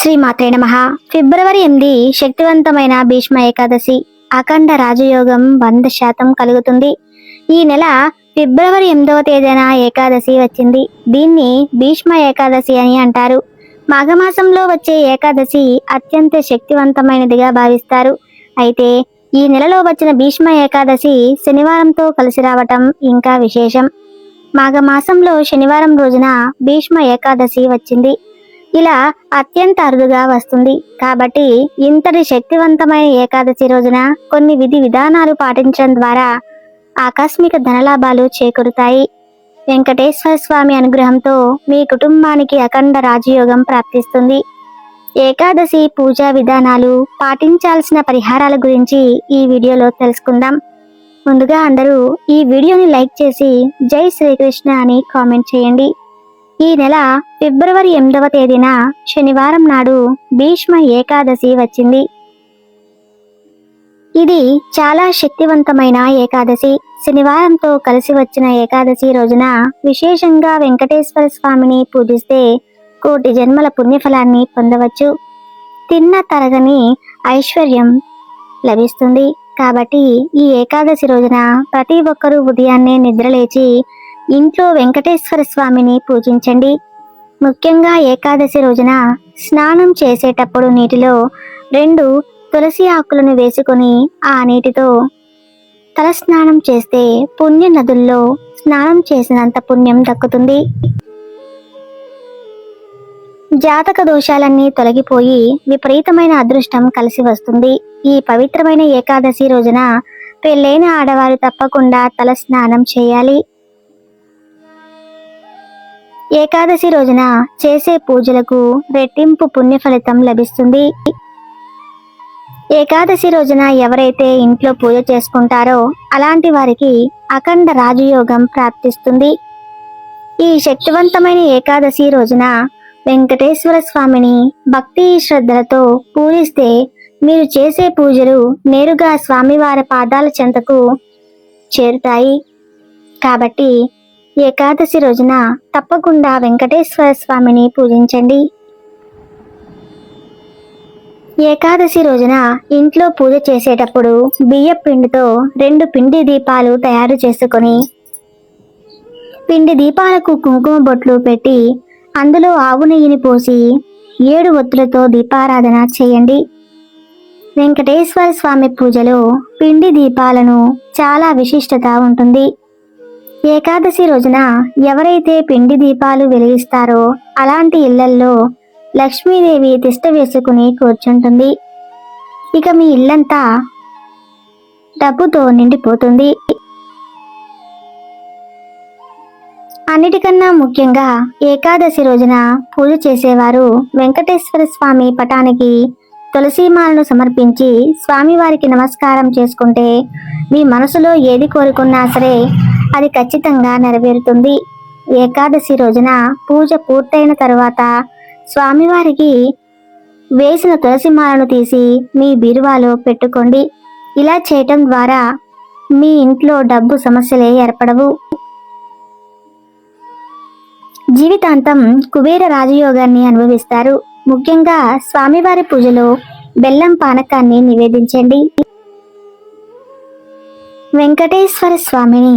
శ్రీ మాత్రే నమ. ఫిబ్రవరి ఎనిమిది శక్తివంతమైన భీష్మ ఏకాదశి. అఖండ రాజయోగం వంద శాతం కలుగుతుంది. ఈ నెల ఫిబ్రవరి ఎనిమిదవ తేదీన ఏకాదశి వచ్చింది. దీన్ని భీష్మ ఏకాదశి అని అంటారు. మాఘమాసంలో వచ్చే ఏకాదశి అత్యంత శక్తివంతమైనదిగా భావిస్తారు. అయితే ఈ నెలలో వచ్చిన భీష్మ ఏకాదశి శనివారంతో కలిసి రావటం ఇంకా విశేషం. మాఘమాసంలో శనివారం రోజున భీష్మ ఏకాదశి వచ్చింది. ఇలా అత్యంత అరుదుగా వస్తుంది. కాబట్టి ఇంతటి శక్తివంతమైన ఏకాదశి రోజున కొన్ని విధి విధానాలు పాటించడం ద్వారా ఆకస్మిక ధనలాభాలు చేకూరుతాయి. వెంకటేశ్వర స్వామి అనుగ్రహంతో మీ కుటుంబానికి అఖండ రాజయోగం ప్రాప్తిస్తుంది. ఏకాదశి పూజా విధానాలు పాటించాల్సిన పరిహారాల గురించి ఈ వీడియోలో తెలుసుకుందాం. ముందుగా అందరూ ఈ వీడియోని లైక్ చేసి జై శ్రీకృష్ణ అని కామెంట్ చేయండి. ఈ నెల ఫిబ్రవరి ఎనిమిదవ తేదీన శనివారం నాడు భీష్మ ఏకాదశి వచ్చింది. ఇది చాలా శక్తివంతమైన ఏకాదశి. శనివారంతో కలిసి వచ్చిన ఏకాదశి రోజున విశేషంగా వెంకటేశ్వర స్వామిని పూజిస్తే కోటి జన్మల పుణ్యఫలాన్ని పొందవచ్చు. తిన్న తరగని ఐశ్వర్యం లభిస్తుంది. కాబట్టి ఈ ఏకాదశి రోజున ప్రతి ఒక్కరూ ఉదయాన్నే నిద్రలేచి ఇంట్లో వెంకటేశ్వర స్వామిని పూజించండి. ముఖ్యంగా ఏకాదశి రోజున స్నానం చేసేటప్పుడు నీటిలో రెండు తులసి ఆకులను వేసుకొని ఆ నీటితో తలస్నానం చేస్తే పుణ్య నదుల్లో స్నానం చేసినంత పుణ్యం దక్కుతుంది. జాతక దోషాలన్నీ తొలగిపోయి విపరీతమైన అదృష్టం కలిసి వస్తుంది. ఈ పవిత్రమైన ఏకాదశి రోజున పెళ్ళైన ఆడవారు తప్పకుండా తల స్నానం చేయాలి. ఏకాదశి రోజున చేసే పూజలకు రెట్టింపు పుణ్య ఫలితం లభిస్తుంది. ఏకాదశి రోజున ఎవరైతే ఇంట్లో పూజ చేసుకుంటారో అలాంటి వారికి అఖండ రాజయోగం ప్రాప్తిస్తుంది. ఈ శక్తివంతమైన ఏకాదశి రోజున వెంకటేశ్వర స్వామిని భక్తి శ్రద్ధలతో పూజిస్తే మీరు చేసే పూజలు నేరుగా స్వామివారి పాదాల చెంతకు చేరుతాయి. కాబట్టి ఏకాదశి రోజున తప్పకుండా వెంకటేశ్వర స్వామిని పూజించండి. ఏకాదశి రోజున ఇంట్లో పూజ చేసేటప్పుడు బియ్య పిండితో రెండు పిండి దీపాలు తయారు చేసుకొని పిండి దీపాలకు కుంకుమ బొట్లు పెట్టి అందులో ఆవు నెయ్యిని పోసి ఏడు ఒత్తులతో దీపారాధన చేయండి. వెంకటేశ్వర స్వామి పూజలో పిండి దీపాలను చాలా విశిష్టత ఉంటుంది. ఏకాదశి రోజున ఎవరైతే పిండి దీపాలు వెలిగిస్తారో అలాంటి ఇళ్ళల్లో లక్ష్మీదేవి తిష్ట వేసుకుని కూర్చుంటుంది. ఇక మీ ఇల్లంతా డబ్బుతో నిండిపోతుంది. అన్నిటికన్నా ముఖ్యంగా ఏకాదశి రోజున పూజ చేసేవారు వెంకటేశ్వర స్వామి పటానికి తులసీమాలను సమర్పించి స్వామివారికి నమస్కారం చేసుకుంటే మీ మనసులో ఏది కోరుకున్నా సరే అది ఖచ్చితంగా నెరవేరుతుంది. ఏకాదశి రోజున పూజ పూర్తయిన తరువాత స్వామివారికి వేసిన తులసిమాలను తీసి మీ బీరువాలో పెట్టుకోండి. ఇలా చేయటం ద్వారా మీ ఇంట్లో డబ్బు సమస్యలే ఏర్పడవు. జీవితాంతం కుబేర రాజయోగాన్ని అనుభవిస్తారు. ముఖ్యంగా స్వామివారి పూజలో బెల్లం పానకాన్ని నివేదించండి. వెంకటేశ్వర స్వామిని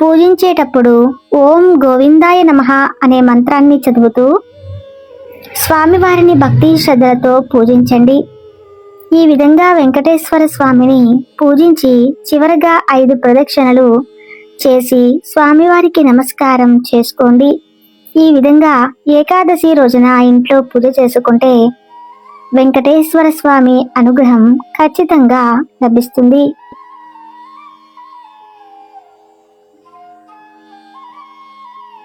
పూజించేటప్పుడు ఓం గోవిందాయ నమః అనే మంత్రాన్ని చదువుతూ స్వామివారిని భక్తి శ్రద్ధలతో పూజించండి. ఈ విధంగా వెంకటేశ్వర స్వామిని పూజించి చివరగా ఐదు ప్రదక్షిణలు చేసి స్వామివారికి నమస్కారం చేసుకోండి. ఈ విధంగా ఏకాదశి రోజున ఇంట్లో పూజ చేసుకుంటే వెంకటేశ్వర స్వామి అనుగ్రహం ఖచ్చితంగా లభిస్తుంది.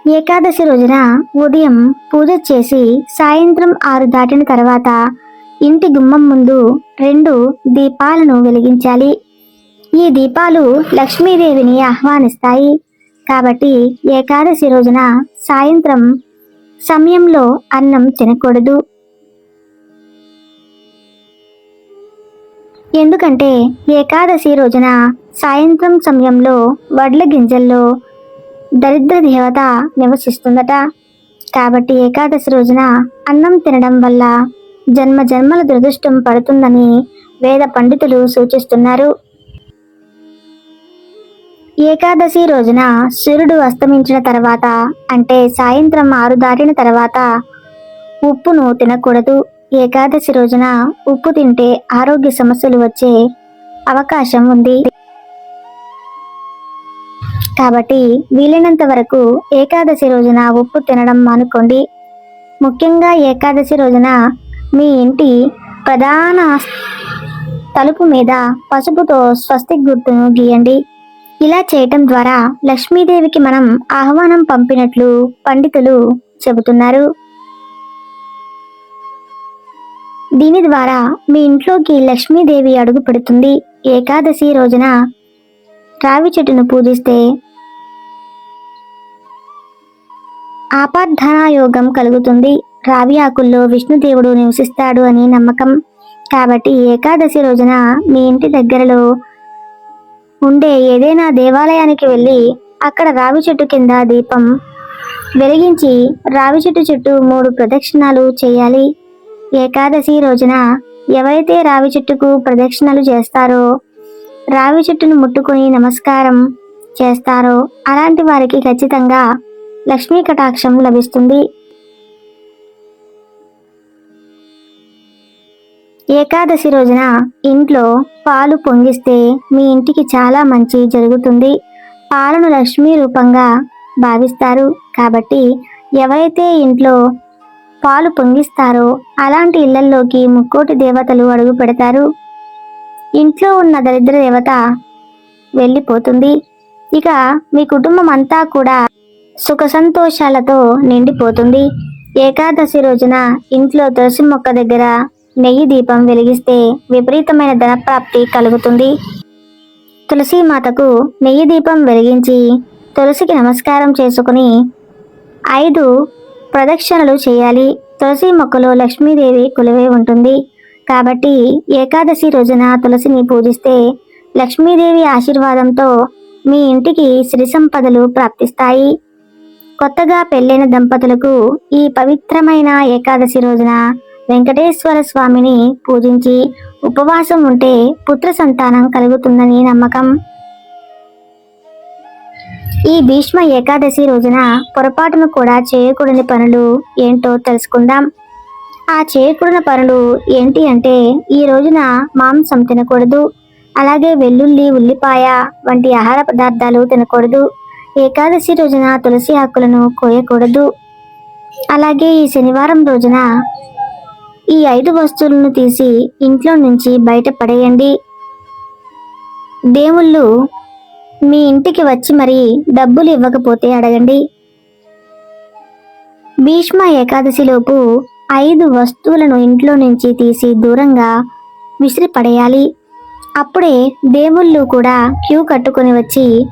ఏకాదశి రోజున ఉదయం పూజ చేసి సాయంత్రం ఆరు దాటిన తర్వాత ఇంటి గుమ్మం ముందు రెండు దీపాలను వెలిగించాలి. ఈ దీపాలు లక్ష్మీదేవిని ఆహ్వానిస్తాయి. కాబట్టి ఏకాదశి రోజున సాయంత్రం సమయంలో అన్నం తినకూడదు. ఎందుకంటే ఏకాదశి రోజున సాయంత్రం సమయంలో వడ్ల గింజల్లో దరిద్ర దేవత నివసిస్తుందట. కాబట్టి ఏకాదశి రోజున అన్నం తినడం వల్ల జన్మ జన్మల దురదృష్టం పడుతుందని వేద పండితులు సూచిస్తున్నారు. ఏకాదశి రోజున సూర్యుడు అస్తమించిన తర్వాత అంటే సాయంత్రం ఆరు దాటిన తర్వాత ఉప్పును తినకూడదు. ఏకాదశి రోజున ఉప్పు తింటే ఆరోగ్య సమస్యలు వచ్చే అవకాశం ఉంది. కాబట్టి వీలైనంత వరకు ఏకాదశి రోజున ఉప్పు తినడం మానుకోండి. ముఖ్యంగా ఏకాదశి రోజున మీ ఇంటి ప్రధాన తలుపు మీద పసుపుతో స్వస్తిక్ గుర్తును గీయండి. ఇలా చేయటం ద్వారా లక్ష్మీదేవికి మనం ఆహ్వానం పంపినట్లు పండితులు చెబుతున్నారు. దీని ద్వారా మీ ఇంట్లోకి లక్ష్మీదేవి అడుగు పెడుతుంది. ఏకాదశి రోజున రావి చెట్టును పూజిస్తే ఆపార్థన యోగం కలుగుతుంది. రావి ఆకుల్లో విష్ణుదేవుడు నివసిస్తాడు అని నమ్మకం. కాబట్టి ఏకాదశి రోజున మీ ఇంటి దగ్గరలో ఉండే ఏదైనా దేవాలయానికి వెళ్ళి అక్కడ రావి చెట్టు కింద దీపం వెలిగించి రావి చెట్టు చుట్టూ మూడు ప్రదక్షిణాలు చేయాలి. ఏకాదశి రోజున ఎవరైతే రావి చెట్టుకు ప్రదక్షిణలు చేస్తారో రావి చెట్టును ముట్టుకొని నమస్కారం చేస్తారో అలాంటి వారికి ఖచ్చితంగా లక్ష్మీ కటాక్షం లభిస్తుంది. ఏకాదశి రోజున ఇంట్లో పాలు పొంగిస్తే మీ ఇంటికి చాలా మంచి జరుగుతుంది. పాలను లక్ష్మీ రూపంగా భావిస్తారు. కాబట్టి ఎవరైతే ఇంట్లో పాలు పొంగిస్తారో అలాంటి ఇళ్ళల్లోకి ముక్కోటి దేవతలు అడుగు పెడతారు. ఇంట్లో ఉన్న దరిద్ర దేవత వెళ్ళిపోతుంది. ఇక మీ కుటుంబం అంతా కూడా సుఖ సంతోషాలతో నిండిపోతుంది. ఏకాదశి రోజున ఇంట్లో తులసి మొక్క దగ్గర నెయ్యి దీపం వెలిగిస్తే విపరీతమైన ధనప్రాప్తి కలుగుతుంది. తులసి మాతకు నెయ్యి దీపం వెలిగించి తులసికి నమస్కారం చేసుకుని ఐదు ప్రదక్షిణలు చేయాలి. తులసి మొక్కలో లక్ష్మీదేవి కొలువై ఉంటుంది. కాబట్టి ఏకాదశి రోజున తులసిని పూజిస్తే లక్ష్మీదేవి ఆశీర్వాదంతో మీ ఇంటికి సిరి సంపదలు ప్రాప్తిస్తాయి. కొత్తగా పెళ్ళైన దంపతులకు ఈ పవిత్రమైన ఏకాదశి రోజున వెంకటేశ్వర స్వామిని పూజించి ఉపవాసం ఉంటే పుత్ర సంతానం కలుగుతుందని నమ్మకం. ఈ భీష్మ ఏకాదశి రోజున పొరపాటును కూడా చేయకూడని పనులు ఏంటో తెలుసుకుందాం. ఆ చేయకూడని పనులు ఏంటి అంటే ఈ రోజున మాంసం తినకూడదు అలాగే వెల్లుల్లి ఉల్లిపాయ వంటి ఆహార పదార్థాలు తినకూడదు ఏకాదశి రోజున తులసి ఆకులను కోయకూడదు. అలాగే ఈ శనివారం రోజున ఈ ఐదు వస్తువులను తీసి ఇంట్లో నుంచి బయట పడేయండి. దేవుళ్ళు మీ ఇంటికి వచ్చి మరి డబ్బులు ఇవ్వకపోతే అడగండి. భీష్మ ఏకాదశిలోపు ఐదు వస్తువులను ఇంట్లో నుంచి తీసి దూరంగా విసిరి పడేయాలి అప్పుడే దేవుళ్ళు కూడా క్యూ కట్టుకొని వచ్చి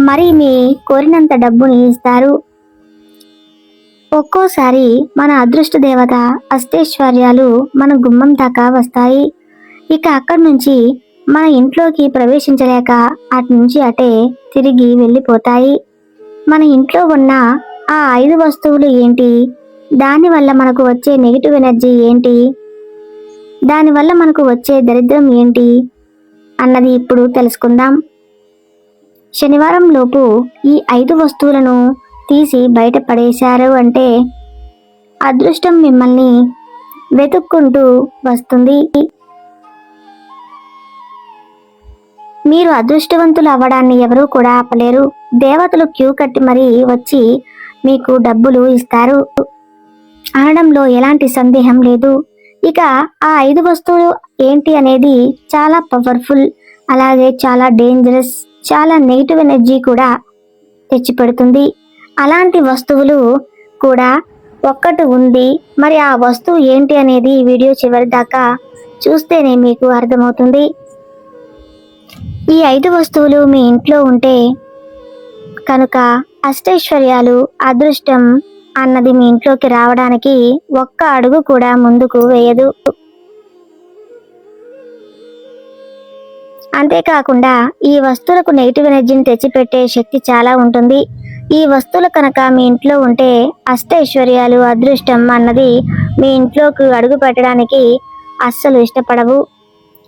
మరి మీ కోరినంత డబ్బుని ఇస్తారు. ఒక్కోసారి మన అదృష్ట దేవత అష్టైశ్వర్యాలు మన గుమ్మం దాకా వస్తాయి. ఇక అక్కడి నుంచి మన ఇంట్లోకి ప్రవేశించలేక అటు నుంచి అటే తిరిగి వెళ్ళిపోతాయి. మన ఇంట్లో ఉన్న ఆ ఐదు వస్తువులు ఏంటి? దానివల్ల మనకు వచ్చే నెగిటివ్ ఎనర్జీ ఏంటి? దానివల్ల మనకు వచ్చే దరిద్రం ఏంటి? అన్నది ఇప్పుడు తెలుసుకుందాం. శనివారం లోపు ఈ ఐదు వస్తువులను తీసి బయట పడేశారు అంటే అదృష్టం మిమ్మల్ని వెతుక్కుంటూ వస్తుంది. మీరు అదృష్టవంతులు అవ్వడాన్ని ఎవరూ కూడా ఆపలేరు. దేవతలు క్యూ కట్టి మరీ వచ్చి మీకు డబ్బులు ఇస్తారు. అనడంలో ఎలాంటి సందేహం లేదు. ఇక ఆ ఐదు వస్తువులు ఏంటి అనేది చాలా పవర్ఫుల్ అలాగే చాలా డేంజరస్ చాలా నెగిటివ్ ఎనర్జీ కూడా తెచ్చిపెడుతుంది. అలాంటి వస్తువులు కూడా ఒక్కటి ఉంది. మరి ఆ వస్తువు ఏంటి అనేది వీడియో చివరి దాకా చూస్తేనే మీకు అర్థమవుతుంది. ఈ ఐదు వస్తువులు మీ ఇంట్లో ఉంటే కనుక అష్టైశ్వర్యాలు అదృష్టం అన్నది మీ ఇంట్లోకి రావడానికి ఒక్క అడుగు కూడా ముందుకు వేయదు. అంతేకాకుండా ఈ వస్తువులకు నెగిటివ్ ఎనర్జీని తెచ్చిపెట్టే శక్తి చాలా ఉంటుంది. ఈ వస్తువులు కనుక మీ ఇంట్లో ఉంటే అష్టైశ్వర్యాలు అదృష్టం అన్నది మీ ఇంట్లోకి అడుగు పెట్టడానికి అస్సలు ఇష్టపడవు.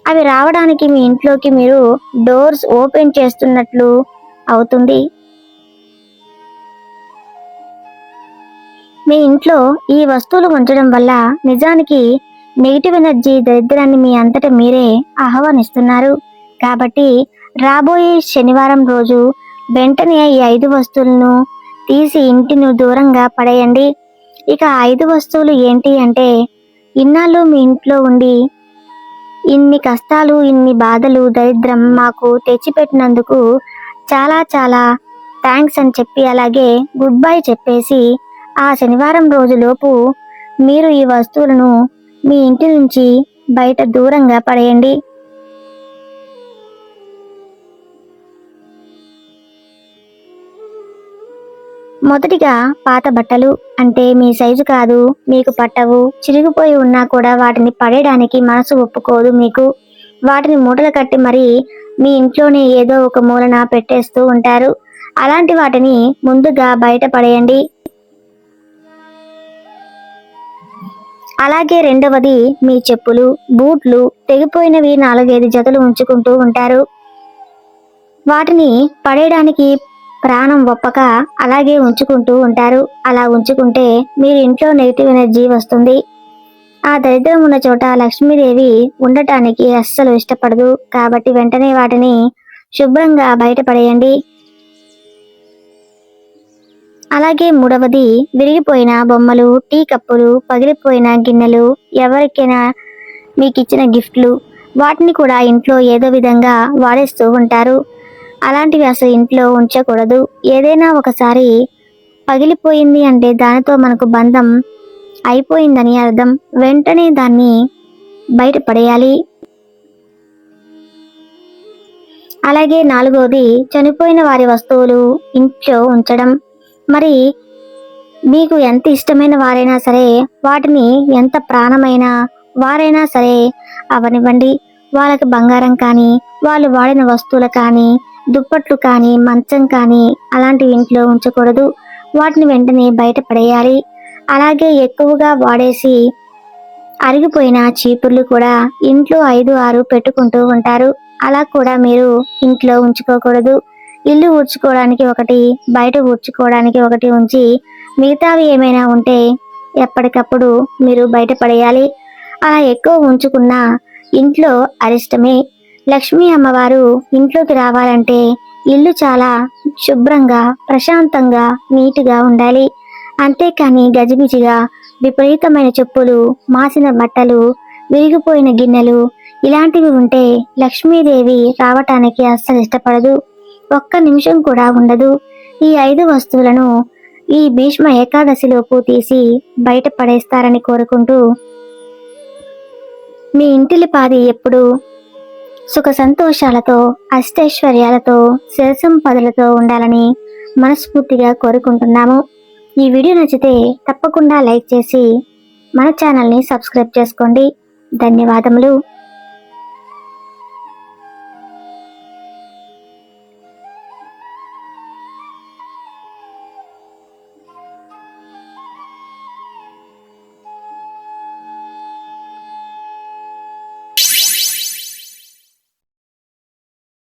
అవి రావడానికి మీ ఇంట్లోకి మీరు డోర్స్ ఓపెన్ చేస్తున్నట్లు అవుతుంది. మీ ఇంట్లో ఈ వస్తువులు ఉంచడం వల్ల నిజానికి నెగిటివ్ ఎనర్జీ దరిద్రాన్ని మీ అంతట మీరే ఆహ్వానిస్తున్నారు. కాబట్టి రాబోయే శనివారం రోజు వెంటనే ఈ ఐదు వస్తువులను తీసి ఇంటిని దూరంగా పడేయండి. ఇక ఐదు వస్తువులు ఏంటి అంటే ఇన్నాళ్ళు మీ ఇంట్లో ఉండి ఇన్ని కష్టాలు ఇన్ని బాధలు దరిద్రం మాకు తెచ్చిపెట్టినందుకు చాలా చాలా థ్యాంక్స్ అని చెప్పి అలాగే గుడ్ బై చెప్పేసి ఆ శనివారం రోజులోపు మీరు ఈ వస్తువులను మీ ఇంటి నుంచి బయట దూరంగా పడేయండి. మొదటిగా పాత బట్టలు అంటే మీ సైజు కాదు మీకు పట్టవు చిరిగిపోయి ఉన్నా కూడా వాటిని పడేయడానికి మనసు ఒప్పుకోదు మీకు. వాటిని మూటలు కట్టి మరి మీ ఇంట్లోనే ఏదో ఒక మూలన పెట్టేస్తూ ఉంటారు. అలాంటి వాటిని ముందుగా బయట పడేయండి. అలాగే రెండవది మీ చెప్పులు బూట్లు తెగిపోయినవి నాలుగైదు జతలు ఉంచుకుంటూ ఉంటారు. వాటిని పడేయడానికి ప్రాణం ఒప్పక అలాగే ఉంచుకుంటూ ఉంటారు. అలా ఉంచుకుంటే మీరు ఇంట్లో నెగిటివ్ ఎనర్జీ వస్తుంది. ఆ దరిద్రం ఉన్న చోట లక్ష్మీదేవి ఉండటానికి అస్సలు ఇష్టపడదు. కాబట్టి వెంటనే వాటిని శుభ్రంగా బయటపడేయండి అలాగే మూడవది విరిగిపోయిన బొమ్మలు టీ కప్పులు పగిలిపోయిన గిన్నెలు ఎవరికైనా మీకు ఇచ్చిన గిఫ్ట్లు. వాటిని కూడా ఇంట్లో ఏదో విధంగా వాడేస్తూ ఉంటారు. అలాంటివి అసలు ఇంట్లో ఉంచకూడదు. ఏదైనా ఒకసారి పగిలిపోయింది అంటే దానితో మనకు బంధం అయిపోయిందని అర్థం. వెంటనే దాన్ని బయట పడేయాలి. అలాగే నాలుగోది చనిపోయిన వారి వస్తువులు ఇంట్లో ఉంచడం. మరి మీకు ఎంత ఇష్టమైన వారైనా సరే వాటిని ఎంత ప్రాణమైన వారైనా సరే అవనివ్వండి. వాళ్ళకి బంగారం కానీ వాళ్ళు వాడిన వస్తువులు కానీ దుప్పట్లు కానీ మంచం కానీ అలాంటివి ఇంట్లో ఉంచకూడదు. వాటిని వెంటనే బయట పడేయాలి. అలాగే ఎక్కువగా వాడేసి అరిగిపోయిన చీపుర్లు కూడా ఇంట్లో ఐదు ఆరు పెట్టుకుంటూ ఉంటారు. అలా కూడా మీరు ఇంట్లో ఉంచుకోకూడదు. ఇల్లు ఊడ్చుకోవడానికి ఒకటి బయట ఊడ్చుకోవడానికి ఒకటి ఉంచి మిగతావి ఏమైనా ఉంటే ఎప్పటికప్పుడు మీరు బయట పడేయాలి. అలా ఎక్కువ ఉంచుకున్న ఇంట్లో అరిష్టమే. లక్ష్మీ అమ్మవారు ఇంట్లోకి రావాలంటే ఇల్లు చాలా శుభ్రంగా ప్రశాంతంగా నీట్గా ఉండాలి. అంతేకాని గజిబిజిగా విపరీతమైన చెప్పులు మాసిన బట్టలు విరిగిపోయిన గిన్నెలు ఇలాంటివి ఉంటే లక్ష్మీదేవి రావటానికి అస్సలు ఇష్టపడదు. ఒక్క నిమిషం కూడా ఉండదు. ఈ ఐదు వస్తువులను ఈ భీష్మ ఏకాదశిలోపు తీసి బయట పడేస్తారని కోరుకుంటూ మీ ఇంటిలి పాది ఎప్పుడు సుఖ సంతోషాలతో అష్టైశ్వర్యాలతో శిరసంపదలతో ఉండాలని మనస్ఫూర్తిగా కోరుకుంటున్నాము. ఈ వీడియో నచ్చితే తప్పకుండా లైక్ చేసి మన ఛానల్ని సబ్స్క్రైబ్ చేసుకోండి. ధన్యవాదములు.